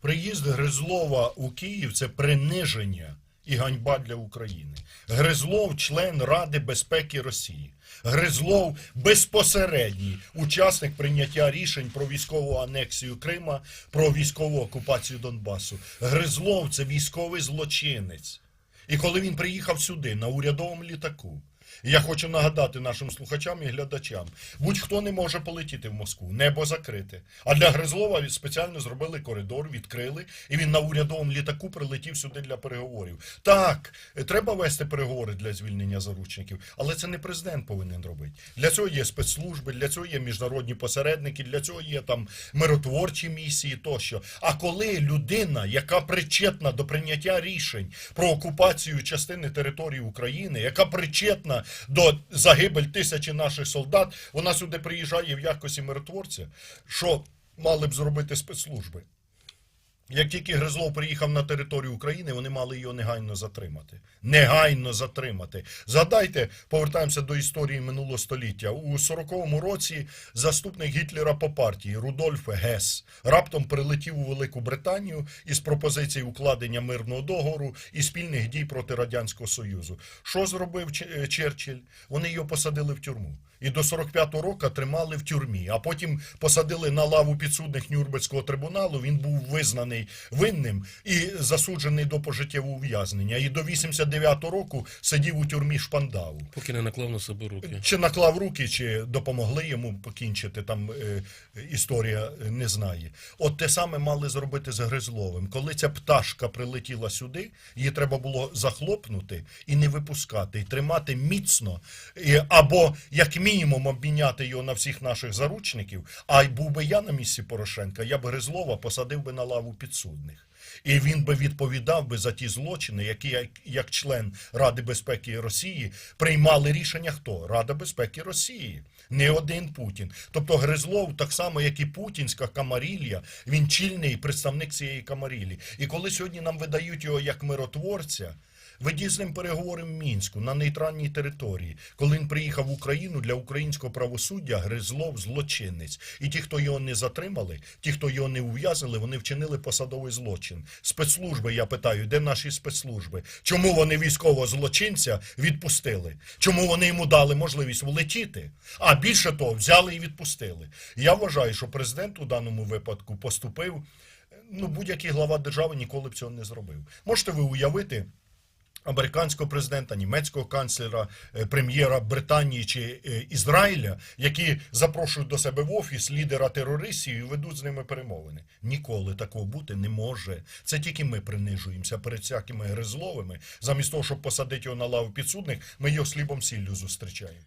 Приїзд Гризлова у Київ це приниження і ганьба для України. Гризлов член Ради безпеки Росії. Гризлов безпосередній учасник прийняття рішень про військову анексію Крима, про військову окупацію Донбасу. Гризлов це військовий злочинець. І коли він приїхав сюди на урядовому літаку, я хочу нагадати нашим слухачам і глядачам: будь-хто не може полетіти в Москву, небо закрите. А для Гризлова спеціально зробили коридор, відкрили, і він на урядовому літаку прилетів сюди для переговорів. Так, треба вести переговори для звільнення заручників, але це не президент повинен робити. Для цього є спецслужби, для цього є міжнародні посередники, для цього є там миротворчі місії тощо. А коли людина, яка причетна до прийняття рішень про окупацію частини території України, яка причетна до загибель тисячі наших солдат, вона сюди приїжджає в якості миротворця, що мали б зробити спецслужби. Як тільки Гризлов приїхав на територію України, вони мали його негайно затримати. Негайно затримати. Згадайте, повертаємося до історії минулого століття. У 40-му році заступник Гітлера по партії Рудольф Гес раптом прилетів у Велику Британію із пропозиції укладення мирного договору і спільних дій проти Радянського Союзу. Що зробив е, Черчилль? Вони його посадили в тюрму. І до 45-го року тримали в тюрмі, а потім посадили на лаву підсудних Нюрнберзького трибуналу. Він був визнаний винним і засуджений до пожиттєвого ув'язнення. І до 89-го року сидів у тюрмі Шпандау. Поки не наклав на себе руки. Чи наклав руки, чи допомогли йому покінчити, там е, історія не знає. От те саме мали зробити з Гризловим. Коли ця пташка прилетіла сюди, її треба було захлопнути і не випускати, і тримати міцно, і, або як мінімум обміняти його на всіх наших заручників. А й був би я на місці Порошенка, я б Гризлова посадив би на лаву підсудних. І він би відповідав би за ті злочини, які як, як член Ради безпеки Росії приймали рішення хто? Рада безпеки Росії, не один Путін. Тобто Гризлов, так само як і путінська Камарілія, він чільний представник цієї камарілі. І коли сьогодні нам видають його як миротворця. Ведіть з ним переговори в Мінську на нейтральній території. Коли він приїхав в Україну для українського правосуддя, Гризлов злочинець. І ті, хто його не затримали, ті, хто його не ув'язали, вони вчинили посадовий злочин. Спецслужби, я питаю, де наші спецслужби? Чому вони військового злочинця відпустили? Чому вони йому дали можливість влетіти? А більше того, взяли і відпустили. Я вважаю, що президент у даному випадку поступив. Ну, будь-який глава держави ніколи б цього не зробив. Можете ви уявити? Американського президента, німецького канцлера, е, прем'єра Британії чи е, Ізраїля, які запрошують до себе в офіс лідера терористів і ведуть з ними перемовини. Ніколи такого бути не може. Це тільки ми принижуємося перед всякими гризловими. Замість того, щоб посадити його на лаву підсудних, ми його слібом сіллю зустрічаємо.